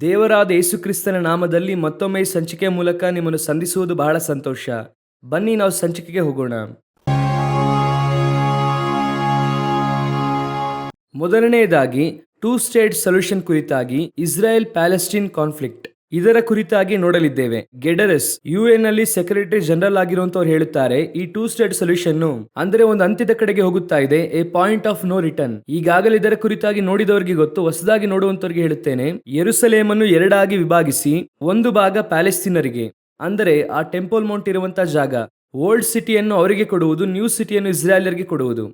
ದೇವರಾದ ಯೇಸುಕ್ರಿಸ್ತನ ನಾಮದಲ್ಲಿ ಮತ್ತೊಮ್ಮೆ ಸಂಚಿಕೆ ಮೂಲಕ ನಿಮ್ಮನ್ನು ಸಂಧಿಸುವುದು ಬಹಳ ಸಂತೋಷ. ಬನ್ನಿ ನಾವು ಸಂಚಿಕೆಗೆ ಹೋಗೋಣ. ಮೊದಲನೆಯದಾಗಿ ಟೂ ಸ್ಟೇಟ್ ಸೊಲ್ಯೂಷನ್ ಕುರಿತಾಗಿ ಇಸ್ರಾಯೆಲ್ ಪ್ಯಾಲೆಸ್ಟೀನ್ ಕಾನ್ಫ್ಲಿಕ್ಟ್ ಇದರ ಕುರಿತಾಗಿ ನೋಡಲಿದ್ದೇವೆ. ಗೆಡರಸ್, ಯುಎನ್ನಲ್ಲಿ ಸೆಕ್ರೆಟರಿ ಜನರಲ್ ಆಗಿರುವಂತವ್ರು ಹೇಳುತ್ತಾರೆ, ಈ ಟೂ ಸ್ಟೇಟ್ ಸೊಲ್ಯೂಷನ್ ಅಂದ್ರೆ ಒಂದು ಅಂತ್ಯದ ಕಡೆಗೆ ಹೋಗುತ್ತಾ ಇದೆ a point of no return ಈಗಾಗಲೇ ಇದರ ಕುರಿತಾಗಿ ನೋಡಿದವರಿಗೆ ಗೊತ್ತು, ಹೊಸದಾಗಿ ನೋಡುವಂತವರಿಗೆ ಹೇಳುತ್ತೇನೆ ಎರುಸಲೇಮನ್ನು ಎರಡಾಗಿ ವಿಭಾಗಿಸಿ, ಒಂದು ಭಾಗ ಪ್ಯಾಲೆಸ್ತೀನರಿಗೆ. ಅಂದರೆ ಆ ಟೆಂಪಲ್ ಮೌಂಟ್ ಇರುವಂತಹ ಜಾಗ, ಓಲ್ಡ್ ಸಿಟಿಯನ್ನು ಅವರಿಗೆ ಕೊಡುವುದು, ನ್ಯೂ ಸಿಟಿಯನ್ನು ಇಸ್ರಾಯೇಲರಿಗೆ ಕೊಡುವುದು.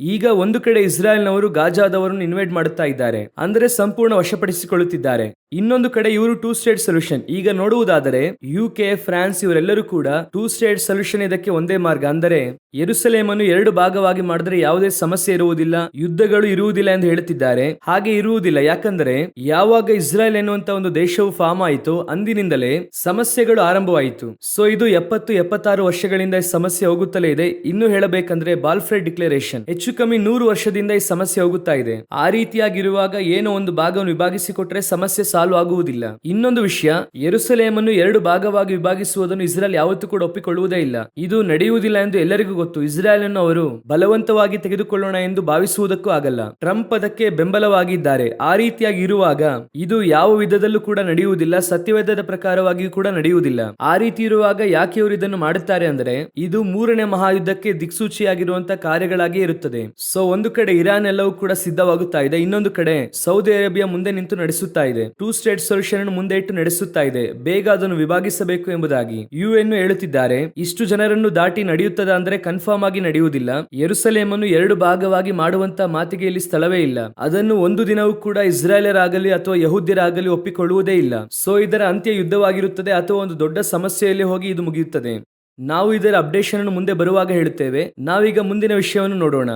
ಈಗ ಒಂದು ಕಡೆ ಇಸ್ರಾಯೇಲ್ನವರು ಗಾಜಾದವರನ್ನು ಇನ್ವೈಟ್ ಮಾಡುತ್ತಾ ಇದ್ದಾರೆ, ಅಂದರೆ ಸಂಪೂರ್ಣ ವಶಪಡಿಸಿಕೊಳ್ಳುತ್ತಿದ್ದಾರೆ. ಇನ್ನೊಂದು ಕಡೆ ಇವರು ಟೂ ಸ್ಟೇಟ್ ಸೊಲ್ಯೂಷನ್ ಈಗ ನೋಡುವುದಾದರೆ ಯು ಕೆ ಫ್ರಾನ್ಸ್ ಇವರೆಲ್ಲರೂ ಕೂಡ ಟೂ ಸ್ಟೇಟ್ ಸೊಲ್ಯೂಷನ್ ಇದಕ್ಕೆ ಒಂದೇ ಮಾರ್ಗ. ಅಂದರೆ, ಯೆರೂಸಲೇಮನ್ನು ಎರಡು ಭಾಗವಾಗಿ ಮಾಡಿದ್ರೆ ಯಾವುದೇ ಸಮಸ್ಯೆ ಇರುವುದಿಲ್ಲ, ಯುದ್ಧಗಳು ಇರುವುದಿಲ್ಲ ಎಂದು ಹೇಳುತ್ತಿದ್ದಾರೆ. ಹಾಗೆ ಇರುವುದಿಲ್ಲ. ಯಾಕಂದರೆ, ಯಾವಾಗ ಇಸ್ರಾಯೇಲ್ ಎನ್ನುವಂತ ಒಂದು ದೇಶವು ಫಾರ್ಮ್ ಆಯಿತು, ಅಂದಿನಿಂದಲೇ ಸಮಸ್ಯೆಗಳು ಆರಂಭವಾಯಿತು. ಸೊ ಇದು ಎಪ್ಪತ್ತು, ಎಪ್ಪತ್ತಾರು ವರ್ಷಗಳಿಂದ ಈ ಸಮಸ್ಯೆ ಹೋಗುತ್ತಲೇ ಇದೆ. ಇನ್ನು ಹೇಳಬೇಕಂದ್ರೆ ಬಾಲ್ಫ್ರೆಡ್ ಡಿಕ್ಲರೇಷನ್ ಹೆಚ್ಚು ಕಮ್ಮಿ ನೂರು ವರ್ಷದಿಂದ ಈ ಸಮಸ್ಯೆ ಹೋಗುತ್ತಾ ಇದೆ. ಆ ರೀತಿಯಾಗಿರುವಾಗ ಏನೋ ಒಂದು ಭಾಗವನ್ನು ವಿಭಾಗಿಸಿಕೊಟ್ರೆ ಸಮಸ್ಯೆ ಸಾಲ್ವ್ ಆಗುವುದಿಲ್ಲ ಇನ್ನೊಂದು ವಿಷಯ ಎರುಸಲೇಮನ್ನು ಎರಡು ಭಾಗವಾಗಿ ವಿಭಾಗಿಸುವುದನ್ನು ಇಸ್ರೇಲ್ ಯಾವತ್ತೂ ಕೂಡ ಒಪ್ಪಿಕೊಳ್ಳುವುದೇ ಇಲ್ಲ. ಇದು ನಡೆಯುವುದಿಲ್ಲ ಎಂದು ಎಲ್ಲರಿಗೂ ಗೊತ್ತು. ಇಸ್ರೇಲ್ ಅನ್ನು ಅವರು ಬಲವಂತವಾಗಿ ತೆಗೆದುಕೊಳ್ಳೋಣ ಎಂದು ಭಾವಿಸುವುದಕ್ಕೂ ಆಗಲ್ಲ. ಟ್ರಂಪ್ ಅದಕ್ಕೆ ಬೆಂಬಲವಾಗಿದ್ದಾರೆ. ಆ ರೀತಿಯಾಗಿ ಇರುವಾಗ ಇದು ಯಾವ ವಿಧದಲ್ಲೂ ಕೂಡ ನಡೆಯುವುದಿಲ್ಲ. ಸತ್ಯವೇದದ ಪ್ರಕಾರವಾಗಿಯೂ ಕೂಡ ನಡೆಯುವುದಿಲ್ಲ. ಆ ರೀತಿ ಇರುವಾಗ ಯಾಕೆ ಅವರು ಇದನ್ನು ಮಾಡುತ್ತಾರೆ ಅಂದರೆ, ಇದು ಮೂರನೇ ಮಹಾಯುದ್ಧಕ್ಕೆ ದಿಕ್ಸೂಚಿಯಾಗಿರುವಂತಹ ಕಾರ್ಯಗಳಾಗಿ ಇರುತ್ತದೆ. ಸೊ, ಒಂದು ಕಡೆ ಇರಾನ್ ಎಲ್ಲವೂ ಕೂಡ ಸಿದ್ಧವಾಗುತ್ತಾ ಇದೆ. ಇನ್ನೊಂದು ಕಡೆ ಸೌದಿ ಅರೇಬಿಯಾ ಮುಂದೆ ನಿಂತು ನಡೆಸುತ್ತಾ ಇದೆ. ಟೂ ಸ್ಟೇಟ್ ಸೊಲ್ಯೂಷನ್ ಅನ್ನು ಮುಂದೆ ಇಟ್ಟು ನಡೆಸುತ್ತಾ ಇದೆ. ಬೇಗ ಅದನ್ನು ವಿಭಾಗಿಸಬೇಕು ಎಂಬುದಾಗಿ ಯುಎನ್ ಹೇಳುತ್ತಿದ್ದಾರೆ. ಇಷ್ಟು ಜನರನ್ನು ದಾಟಿ ನಡೆಯುತ್ತದೆ ಅಂದ್ರೆ ಕನ್ಫರ್ಮ್ ಆಗಿ ನಡೆಯುವುದಿಲ್ಲ. ಯೆರೂಸಲೇಮನ್ನು ಎರಡು ಭಾಗವಾಗಿ ಮಾಡುವಂತ ಮಾತಿಗೆ ಇಲ್ಲಿ ಸ್ಥಳವೇ ಇಲ್ಲ. ಅದನ್ನು ಒಂದು ದಿನವೂ ಕೂಡ ಇಸ್ರಾಯೇಲರಾಗಲಿ ಅಥವಾ ಯಹೂದ್ಯರಾಗಲಿ ಒಪ್ಪಿಕೊಳ್ಳುವುದೇ ಇಲ್ಲ. ಸೊ ಇದರ ಅಂತ್ಯ ಯುದ್ಧವಾಗಿರುತ್ತದೆ ಅಥವಾ ಒಂದು ದೊಡ್ಡ ಸಮಸ್ಯೆಯಲ್ಲಿ ಹೋಗಿ ಇದು ಮುಗಿಯುತ್ತದೆ. ನಾವು ಇದರ ಅಪ್ಡೇಷನ್ ಅನ್ನು ಮುಂದೆ ಬರುವಾಗ ಹೇಳುತ್ತೇವೆ. ನಾವೀಗ ಮುಂದಿನ ವಿಷಯವನ್ನು ನೋಡೋಣ.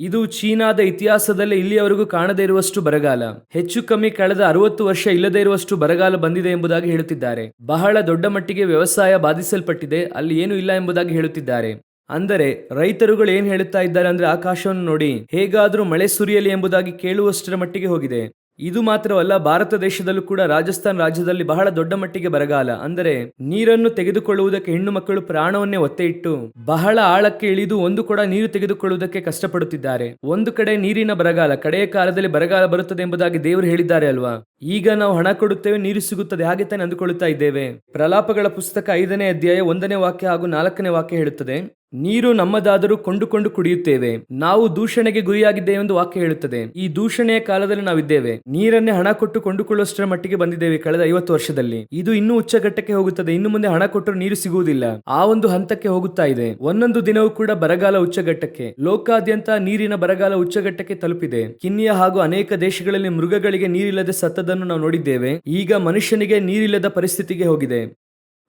ಇದು ಚೀನಾದ ಇತಿಹಾಸದಲ್ಲಿ ಇಲ್ಲಿಯವರೆಗೂ ಕಾಣದೇ ಇರುವಷ್ಟು ಬರಗಾಲ. ಹೆಚ್ಚು ಕಮ್ಮಿ ಕಳೆದ ಅರವತ್ತು ವರ್ಷ ಇಲ್ಲದೇ ಇರುವಷ್ಟು ಬರಗಾಲ ಬಂದಿದೆ ಎಂಬುದಾಗಿ ಹೇಳುತ್ತಿದ್ದಾರೆ. ಬಹಳ ದೊಡ್ಡ ಮಟ್ಟಿಗೆ ವ್ಯವಸಾಯ ಬಾಧಿಸಲ್ಪಟ್ಟಿದೆ, ಅಲ್ಲಿ ಏನೂ ಇಲ್ಲ ಎಂಬುದಾಗಿ ಹೇಳುತ್ತಿದ್ದಾರೆ. ಅಂದರೆ, ರೈತರುಗಳು ಏನ್ ಹೇಳುತ್ತಾ ಇದ್ದಾರೆ ಅಂದ್ರೆ ಆಕಾಶವನ್ನು ನೋಡಿ, ಹೇಗಾದ್ರೂ ಮಳೆ ಸುರಿಯಲಿ ಎಂಬುದಾಗಿ ಕೇಳುವಷ್ಟರ ಮಟ್ಟಿಗೆ ಹೋಗಿದೆ. ಇದು ಮಾತ್ರವಲ್ಲ, ಭಾರತ ದೇಶದಲ್ಲೂ ಕೂಡ ರಾಜಸ್ಥಾನ್ ರಾಜ್ಯದಲ್ಲಿ ಬಹಳ ದೊಡ್ಡ ಮಟ್ಟಿಗೆ ಬರಗಾಲ. ಅಂದರೆ ನೀರನ್ನು ತೆಗೆದುಕೊಳ್ಳುವುದಕ್ಕೆ ಹೆಣ್ಣು ಮಕ್ಕಳು ಪ್ರಾಣವನ್ನೇ ಒತ್ತೆ ಇಟ್ಟು ಬಹಳ ಆಳಕ್ಕೆ ಇಳಿದು ಒಂದು ಕೂಡ ನೀರು ತೆಗೆದುಕೊಳ್ಳುವುದಕ್ಕೆ ಕಷ್ಟಪಡುತ್ತಿದ್ದಾರೆ. ಒಂದು ಕಡೆ ನೀರಿನ ಬರಗಾಲ ಕಡೆಯ ಕಾಲದಲ್ಲಿ ಬರಗಾಲ ಬರುತ್ತದೆ ಎಂಬುದಾಗಿ ದೇವರು ಹೇಳಿದ್ದಾರೆ ಅಲ್ವಾ? ಈಗ ನಾವು ಹಣ ಕೊಡುತ್ತೇವೆ, ನೀರು ಸಿಗುತ್ತದೆ, ಹಾಗೆ ತಾನೇ ಅಂದುಕೊಳ್ಳುತ್ತಾ ಇದ್ದೇವೆ. ಪ್ರಲಾಪಗಳ ಪುಸ್ತಕ ಐದನೇ ಅಧ್ಯಾಯ ಒಂದನೇ ವಾಕ್ಯ ಹಾಗೂ ನಾಲ್ಕನೇ ವಾಕ್ಯ ಹೇಳುತ್ತದೆ, ನೀರು ನಮ್ಮದಾದರೂ ಕೊಂಡುಕೊಂಡು ಕುಡಿಯುತ್ತೇವೆ. ನಾವು ದೂಷಣೆಗೆ ಗುರಿಯಾಗಿದ್ದೇವೆ ಎಂದು ವಾಕ್ಯ ಹೇಳುತ್ತದೆ. ಈ ದೂಷಣೆಯ ಕಾಲದಲ್ಲಿ ನಾವಿದ್ದೇವೆ. ನೀರನ್ನೇ ಹಣ ಕೊಟ್ಟು ಕೊಂಡುಕೊಳ್ಳುವಷ್ಟರ ಮಟ್ಟಿಗೆ ಬಂದಿದ್ದೇವೆ ಕಳೆದ ಐವತ್ತು ವರ್ಷದಲ್ಲಿ. ಇದು ಇನ್ನೂ ಉಚ್ಚಘಟ್ಟಕ್ಕೆ ಹೋಗುತ್ತದೆ. ಇನ್ನು ಮುಂದೆ ಹಣ ಕೊಟ್ಟರು ನೀರು ಸಿಗುವುದಿಲ್ಲ. ಆ ಒಂದು ಹಂತಕ್ಕೆ ಹೋಗುತ್ತಾ ಇದೆ. ಒಂದೊಂದು ದಿನವೂ ಕೂಡ ಬರಗಾಲ ಉಚ್ಚಘಟ್ಟಕ್ಕೆ. ಲೋಕಾದ್ಯಂತ ನೀರಿನ ಬರಗಾಲ ಉಚ್ಚಘಟ್ಟಕ್ಕೆ ತಲುಪಿದೆ. ಕಿನ್ನಿಯ ಹಾಗೂ ಅನೇಕ ದೇಶಗಳಲ್ಲಿ ಮೃಗಗಳಿಗೆ ನೀರಿಲ್ಲದೆ ಸತ್ತದನ್ನು ನಾವು ನೋಡಿದ್ದೇವೆ. ಈಗ ಮನುಷ್ಯನಿಗೆ ನೀರಿಲ್ಲದ ಪರಿಸ್ಥಿತಿಗೆ ಹೋಗಿದೆ.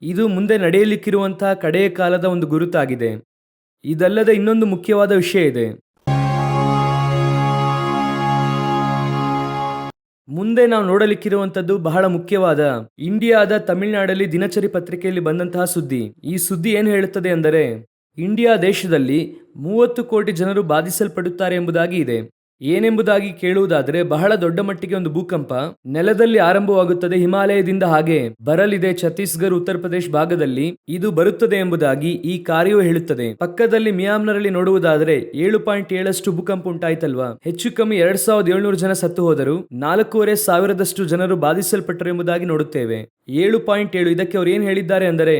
ಇದು ಮುಂದೆ ನಡೆಯಲಿಕ್ಕಿರುವಂತಹ ಕಡೆಯ ಕಾಲದ ಒಂದು ಗುರುತಾಗಿದೆ. ಇದಲ್ಲದೆ ಇನ್ನೊಂದು ಮುಖ್ಯವಾದ ವಿಷಯ ಇದೆ. ಮುಂದೆ ನಾವು ನೋಡಲಿಕ್ಕಿರುವಂಥದ್ದು ಬಹಳ ಮುಖ್ಯವಾದ, ಇಂಡಿಯಾದ ತಮಿಳುನಾಡಲ್ಲಿ ದಿನಚರಿ ಪತ್ರಿಕೆಯಲ್ಲಿ ಬಂದಂತಹ ಸುದ್ದಿ. ಈ ಸುದ್ದಿ ಏನು ಹೇಳುತ್ತದೆ ಅಂದರೆ, ಇಂಡಿಯಾ ದೇಶದಲ್ಲಿ ಮೂವತ್ತು ಕೋಟಿ ಜನರು ಬಾಧಿಸಲ್ಪಡುತ್ತಾರೆ ಎಂಬುದಾಗಿ ಇದೆ. ಏನೆಂಬುದಾಗಿ ಕೇಳುವುದಾದರೆ ಬಹಳ ದೊಡ್ಡ ಮಟ್ಟಿಗೆ ಒಂದು ಭೂಕಂಪ ನೆಲದಲ್ಲಿ ಆರಂಭವಾಗುತ್ತದೆ ಹಿಮಾಲಯದಿಂದ ಹಾಗೆ ಬರಲಿದೆ ಛತ್ತೀಸ್ಗಢ, ಉತ್ತರ ಪ್ರದೇಶ ಭಾಗದಲ್ಲಿ. ಇದು ಬರುತ್ತದೆ ಎಂಬುದಾಗಿ ಈ ಕಾರ್ಯವು ಹೇಳುತ್ತದೆ. ಪಕ್ಕದಲ್ಲಿ ಮಿಯಾಮ್ನರಲ್ಲಿ ನೋಡುವುದಾದರೆ ಏಳು ಪಾಯಿಂಟ್ ಏಳಷ್ಟು ಭೂಕಂಪ ಉಂಟಾಯ್ತಲ್ವಾ? ಹೆಚ್ಚು ಕಮ್ಮಿ ಎರಡ್ ಸಾವಿರದ ಏಳ್ನೂರು ಜನ ಸತ್ತು ಹೋದರು ನಾಲ್ಕೂವರೆ ಸಾವಿರದಷ್ಟು ಜನರು ಬಾಧಿಸಲ್ಪಟ್ಟರು ಎಂಬುದಾಗಿ ನೋಡುತ್ತೇವೆ. ಏಳು ಪಾಯಿಂಟ್ ಏಳು ಇದಕ್ಕೆ ಅವರು ಏನು ಹೇಳಿದ್ದಾರೆ ಅಂದರೆ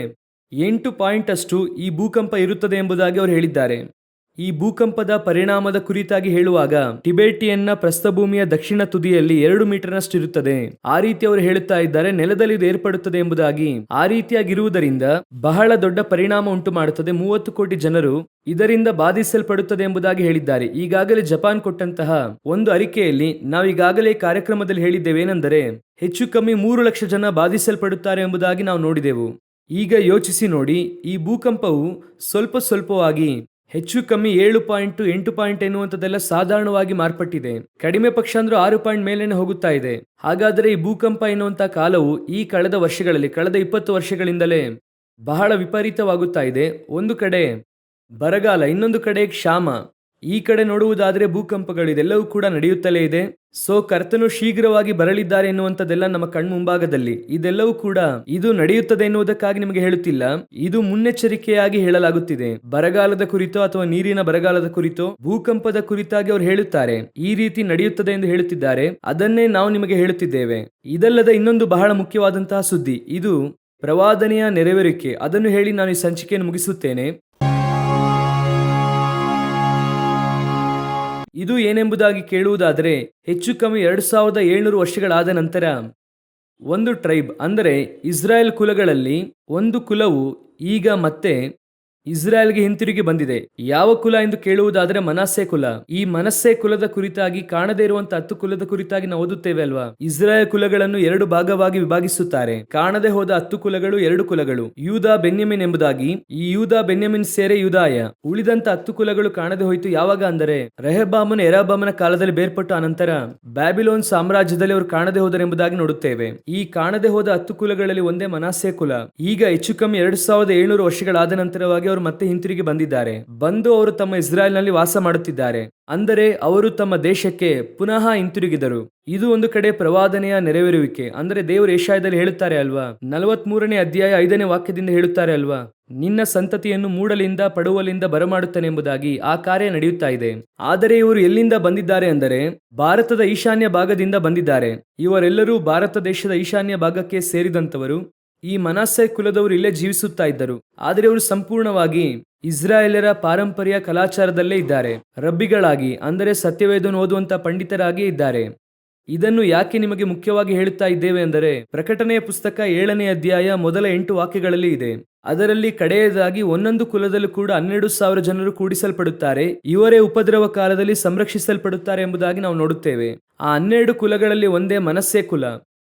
ಎಂಟು ಪಾಯಿಂಟ್ ಅಷ್ಟು ಈ ಭೂಕಂಪ ಇರುತ್ತದೆ ಎಂಬುದಾಗಿ ಅವರು ಹೇಳಿದ್ದಾರೆ. ಈ ಭೂಕಂಪದ ಪರಿಣಾಮದ ಕುರಿತಾಗಿ ಹೇಳುವಾಗ ಟಿಬೇಟಿಯನ್ನ ಪ್ರಸ್ಥಭೂಮಿಯ ದಕ್ಷಿಣ ತುದಿಯಲ್ಲಿ ಎರಡು ಮೀಟರ್ನಷ್ಟು ಇರುತ್ತದೆ. ಆ ರೀತಿ ಅವರು ಹೇಳುತ್ತಾ ಇದ್ದಾರೆ, ನೆಲದಲ್ಲಿ ಇದು ಏರ್ಪಡುತ್ತದೆ ಎಂಬುದಾಗಿ. ಆ ರೀತಿಯಾಗಿರುವುದರಿಂದ ಬಹಳ ದೊಡ್ಡ ಪರಿಣಾಮ ಉಂಟು ಮಾಡುತ್ತದೆ. ಮೂವತ್ತು ಕೋಟಿ ಜನರು ಇದರಿಂದ ಬಾಧಿಸಲ್ಪಡುತ್ತದೆ ಎಂಬುದಾಗಿ ಹೇಳಿದ್ದಾರೆ. ಈಗಾಗಲೇ ಜಪಾನ್ ಕೊಟ್ಟಂತಹ ಒಂದು ಅರಿಕೆಯಲ್ಲಿ ನಾವೀಗಾಗಲೇ ಕಾರ್ಯಕ್ರಮದಲ್ಲಿ ಹೇಳಿದ್ದೇವೆ ಏನೆಂದರೆ, ಹೆಚ್ಚು ಕಮ್ಮಿ ಮೂರು ಲಕ್ಷ ಜನ ಬಾಧಿಸಲ್ಪಡುತ್ತಾರೆ ಎಂಬುದಾಗಿ ನಾವು ನೋಡಿದೆವು. ಈಗ ಯೋಚಿಸಿ ನೋಡಿ, ಈ ಭೂಕಂಪವು ಸ್ವಲ್ಪ ಸ್ವಲ್ಪವಾಗಿ ಹೆಚ್ಚು ಕಮ್ಮಿ ಏಳು ಪಾಯಿಂಟ್ ಎಂಟು ಪಾಯಿಂಟ್ ಎನ್ನುವಂಥದ್ದೆಲ್ಲ ಸಾಧಾರಣವಾಗಿ ಮಾರ್ಪಟ್ಟಿದೆ. ಕಡಿಮೆ ಪಕ್ಷ ಅಂದ್ರೂ ಆರು ಪಾಯಿಂಟ್ ಮೇಲೇನೆ ಹೋಗುತ್ತಾ ಇದೆ. ಹಾಗಾದರೆ ಈ ಭೂಕಂಪ ಎನ್ನುವಂಥ ಕಾಲವು ಈ ಕಳೆದ ವರ್ಷಗಳಲ್ಲಿ, ಕಳೆದ ಇಪ್ಪತ್ತು ವರ್ಷಗಳಿಂದಲೇ ಬಹಳ ವಿಪರೀತವಾಗುತ್ತಾ ಇದೆ. ಒಂದು ಕಡೆ ಬರಗಾಲ, ಇನ್ನೊಂದು ಕಡೆ ಕ್ಷಾಮ. ಈ ಕಡೆ ನೋಡುವುದಾದರೆ ಭೂಕಂಪಗಳು, ಇದೆಲ್ಲವೂ ಕೂಡ ನಡೆಯುತ್ತಲೇ ಇದೆ. ಸೊ, ಕರ್ತನು ಶೀಘ್ರವಾಗಿ ಬರಲಿದ್ದಾರೆ ಎನ್ನುವಂಥದ್ದೆಲ್ಲ ನಮ್ಮ ಕಣ್ಮುಂಭಾಗದಲ್ಲಿ ಇದೆಲ್ಲವೂ ಕೂಡ ಇದು ನಡೆಯುತ್ತದೆ ಎನ್ನುವುದಕ್ಕಾಗಿ ನಿಮಗೆ ಹೇಳುತ್ತಿಲ್ಲ. ಇದು ಮುನ್ನೆಚ್ಚರಿಕೆಯಾಗಿ ಹೇಳಲಾಗುತ್ತಿದೆ. ಬರಗಾಲದ ಕುರಿತೋ ಅಥವಾ ನೀರಿನ ಬರಗಾಲದ ಕುರಿತೋ, ಭೂಕಂಪದ ಕುರಿತಾಗಿ ಅವರು ಹೇಳುತ್ತಾರೆ. ಈ ರೀತಿ ನಡೆಯುತ್ತದೆ ಎಂದು ಹೇಳುತ್ತಿದ್ದಾರೆ. ಅದನ್ನೇ ನಾವು ನಿಮಗೆ ಹೇಳುತ್ತಿದ್ದೇವೆ. ಇದಲ್ಲದ ಇನ್ನೊಂದು ಬಹಳ ಮುಖ್ಯವಾದಂತಹ ಸುದ್ದಿ. ಇದು ಪ್ರವಾದನೆಯ ನೆರವೇರಿಕೆ. ಅದನ್ನು ಹೇಳಿ ನಾನು ಈ ಸಂಚಿಕೆಯನ್ನು ಮುಗಿಸುತ್ತೇನೆ. ಇದು ಏನೆಂಬುದಾಗಿ ಕೇಳುವುದಾದರೆ ಹೆಚ್ಚು ಕಮ್ಮಿ ಎರಡು ಸಾವಿರದ ಏಳ್ನೂರು ವರ್ಷಗಳಾದ ನಂತರ ಒಂದು ಟ್ರೈಬ್ ಅಂದರೆ ಇಸ್ರಾಯೇಲ್ ಕುಲಗಳಲ್ಲಿ ಒಂದು ಕುಲವು ಈಗ ಮತ್ತೆ ಇಸ್ರಾಯೇಲ್ಗೆ ಹಿಂತಿರುಗಿ ಬಂದಿದೆ. ಯಾವ ಕುಲ ಎಂದು ಕೇಳುವುದಾದರೆ ಮನಸ್ಸೆ ಕುಲ. ಈ ಮನಸ್ಸೆ ಕುಲದ ಕುರಿತಾಗಿ ಕಾಣದೇ ಇರುವಂತಹ ಹತ್ತು ಕುಲದ ಕುರಿತಾಗಿ ನಾವು ಓದುತ್ತೇವೆ ಅಲ್ವಾ? ಇಸ್ರಾಯೇಲ್ ಕುಲಗಳನ್ನು ಎರಡು ಭಾಗವಾಗಿ ವಿಭಾಗಿಸುತ್ತಾರೆ. ಕಾಣದೆ ಹೋದ ಹತ್ತು ಕುಲಗಳು ಎರಡು ಕುಲಗಳು. ಯೂದಾ ಬೆನ್ಯಮಿನ್ ಎಂಬುದಾಗಿ, ಈ ಯೂದಾ ಬೆನ್ಯಮಿನ್ ಸೇರೆ ಯುದಾಯ. ಉಳಿದಂತ ಹತ್ತು ಕುಲಗಳು ಕಾಣದೆ ಹೋಯಿತು ಯಾವಾಗ ಅಂದರೆ ರೆಹಬಾಮನ ಎರಾಬಾಮನ ಕಾಲದಲ್ಲಿ ಬೇರ್ಪಟ್ಟು ಅನಂತರ ಬ್ಯಾಬಿಲೋನ್ ಸಾಮ್ರಾಜ್ಯದಲ್ಲಿ ಅವರು ಕಾಣದೆ ಹೋದರೆಂಬುದಾಗಿ ನೋಡುತ್ತೇವೆ. ಈ ಕಾಣದೆ ಹೋದ ಹತ್ತು ಕುಲಗಳಲ್ಲಿ ಒಂದೇ ಮನಸ್ಸೆ ಕುಲ. ಈಗ ಹೆಚ್ಚು ಕಮ್ಮಿ ಎರಡು ಸಾವಿರದ ಏಳ್ನೂರು ವರ್ಷಗಳಾದ ನಂತರವಾಗಿ ಅವರು ಮತ್ತೆ ಹಿಂತಿರುಗಿ ಬಂದಿದ್ದಾರೆ. ಬಂದು ಅವರು ತಮ್ಮ ಇಸ್ರಾಯೇಲ್ನಲ್ಲಿ ವಾಸ ಮಾಡುತ್ತಿದ್ದಾರೆ. ಅಂದರೆ ಅವರು ತಮ್ಮ ದೇಶಕ್ಕೆ ಪುನಃ ಹಿಂತಿರುಗಿದರು. ಇದು ಒಂದು ಕಡೆ ಪ್ರವಾದನೆಯ ನೆರವೇರುವಿಕೆ. ಅಂದರೆ ದೇವರು ಏಷ್ಯಾದಲ್ಲಿ ಹೇಳುತ್ತಾರೆ ಅಲ್ವಾ? ನಲವತ್ ಮೂರನೇ ಅಧ್ಯಾಯ ಐದನೇ ವಾಕ್ಯದಿಂದ ಹೇಳುತ್ತಾರೆ ಅಲ್ವಾ? ನಿನ್ನ ಸಂತತಿಯನ್ನು ಮೂಡಲಿಂದ, ಪಡುವಲಿಂದ ಬರಮಾಡುತ್ತಾನೆಂಬುದಾಗಿ ಆ ಕಾರ್ಯ ನಡೆಯುತ್ತಾ ಇದೆ. ಆದರೆ ಇವರು ಎಲ್ಲಿಂದ ಬಂದಿದ್ದಾರೆ ಅಂದರೆ ಭಾರತದ ಈಶಾನ್ಯ ಭಾಗದಿಂದ ಬಂದಿದ್ದಾರೆ. ಇವರೆಲ್ಲರೂ ಭಾರತ ದೇಶದ ಈಶಾನ್ಯ ಭಾಗಕ್ಕೆ ಸೇರಿದಂತವರು ಈ ಮನಸ್ಸೆ ಕುಲದವರು ಇಲ್ಲೇ ಜೀವಿಸುತ್ತಾ ಇದ್ದರು. ಆದರೆ ಅವರು ಸಂಪೂರ್ಣವಾಗಿ ಇಸ್ರಾಯೇಲರ ಪಾರಂಪರ್ಯ ಕಲಾಚಾರದಲ್ಲೇ ಇದ್ದಾರೆ. ರಬ್ಬಿಗಳಾಗಿ, ಅಂದರೆ ಸತ್ಯವೇದವನ್ನು ಓದುವಂತ ಪಂಡಿತರಾಗಿ ಇದ್ದಾರೆ. ಇದನ್ನು ಯಾಕೆ ನಿಮಗೆ ಮುಖ್ಯವಾಗಿ ಹೇಳುತ್ತಾ ಇದ್ದೇವೆ ಅಂದರೆ ಪ್ರಕಟಣೆಯ ಪುಸ್ತಕ ಏಳನೇ ಅಧ್ಯಾಯ ಮೊದಲ ಎಂಟು ವಾಕ್ಯಗಳಲ್ಲಿ ಇದೆ. ಅದರಲ್ಲಿ ಕಡೆಯದಾಗಿ ಒಂದೊಂದು ಕುಲದಲ್ಲೂ ಕೂಡ ಹನ್ನೆರಡು ಸಾವಿರ ಜನರು ಕೂಡಿಸಲ್ಪಡುತ್ತಾರೆ. ಇವರೇ ಉಪದ್ರವ ಕಾಲದಲ್ಲಿ ಸಂರಕ್ಷಿಸಲ್ಪಡುತ್ತಾರೆ ಎಂಬುದಾಗಿ ನಾವು ನೋಡುತ್ತೇವೆ. ಆ ಹನ್ನೆರಡು ಕುಲಗಳಲ್ಲಿ ಒಂದೇ ಮನಸ್ಸೇ ಕುಲ.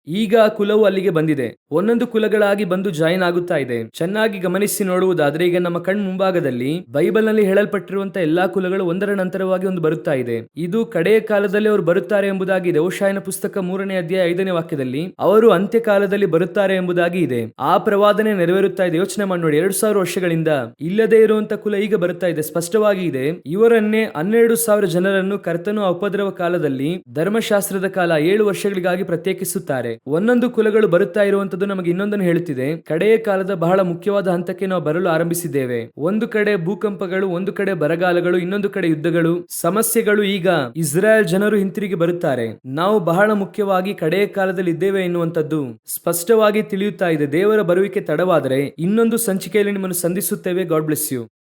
ಈಗ ಕುಲವು ಅಲ್ಲಿಗೆ ಬಂದಿದೆ. ಒಂದೊಂದು ಕುಲಗಳಾಗಿ ಬಂದು ಜಾಯಿನ್ ಆಗುತ್ತಾ ಇದೆ. ಚೆನ್ನಾಗಿ ಗಮನಿಸಿ ನೋಡುವುದಾದ್ರೆ ಈಗ ನಮ್ಮ ಕಣ್ ಮುಂಭಾಗದಲ್ಲಿ ಬೈಬಲ್ನಲ್ಲಿ ಹೇಳಲ್ಪಟ್ಟಿರುವಂತಹ ಎಲ್ಲಾ ಕುಲಗಳು ಒಂದರ ನಂತರವಾಗಿ ಒಂದು ಬರುತ್ತಾ ಇದೆ. ಇದು ಕಡೆಯ ಕಾಲದಲ್ಲಿ ಅವರು ಬರುತ್ತಾರೆ ಎಂಬುದಾಗಿ ಇದೆ ಪುಸ್ತಕ ಮೂರನೇ ಅಧ್ಯಾಯ ಐದನೇ ವಾಕ್ಯದಲ್ಲಿ ಅವರು ಅಂತ್ಯ ಕಾಲದಲ್ಲಿ ಬರುತ್ತಾರೆ ಎಂಬುದಾಗಿ ಇದೆ. ಆ ಪ್ರವಾದನೆ ನೆರವೇರುತ್ತಾ ಇದೆ. ಯೋಚನೆ ಮಾಡಿ ನೋಡಿ, ಎರಡು ಸಾವಿರ ವರ್ಷಗಳಿಂದ ಇಲ್ಲದೆ ಇರುವಂತ ಕುಲ ಈಗ ಬರುತ್ತಾ ಇದೆ. ಸ್ಪಷ್ಟವಾಗಿ ಇದೆ, ಇವರನ್ನೇ ಹನ್ನೆರಡು ಸಾವಿರ ಜನರನ್ನು ಕರ್ತನು ಉಪದ್ರವ ಕಾಲದಲ್ಲಿ ಧರ್ಮಶಾಸ್ತ್ರದ ಕಾಲ ಏಳು ವರ್ಷಗಳಿಗಾಗಿ ಪ್ರತ್ಯೇಕಿಸುತ್ತಾರೆ. ಒಂದೊಂದು ಕುಲಗಳು ಬರುತ್ತಾ ಇರುವಂತದ್ದು ನಮಗೆ ಇನ್ನೊಂದನ್ನು ಹೇಳುತ್ತಿದೆ. ಕಡೆಯ ಕಾಲದ ಬಹಳ ಮುಖ್ಯವಾದ ಹಂತಕ್ಕೆ ನಾವು ಬರಲು ಆರಂಭಿಸಿದ್ದೇವೆ. ಒಂದು ಕಡೆ ಭೂಕಂಪಗಳು, ಒಂದು ಕಡೆ ಬರಗಾಲಗಳು, ಇನ್ನೊಂದು ಕಡೆ ಯುದ್ಧಗಳು. ಸಮಸ್ಯೆಗಳು ಈಗ ಇಸ್ರಾಯೇಲ್ ಜನರು ಹಿಂತಿರುಗಿ ಬರುತ್ತಾರೆ. ನಾವು ಬಹಳ ಮುಖ್ಯವಾಗಿ ಕಡೆಯ ಕಾಲದಲ್ಲಿ ಇದ್ದೇವೆ ಎನ್ನುವಂಥದ್ದು ಸ್ಪಷ್ಟವಾಗಿ ತಿಳಿಯುತ್ತಾ ಇದೆ. ದೇವರ ಬರುವಿಕೆ ತಡವಾದರೆ ಇನ್ನೊಂದು ಸಂಚಿಕೆಯಲ್ಲಿ ನಿಮ್ಮನ್ನು ಸಂಧಿಸುತ್ತೇವೆ. God bless you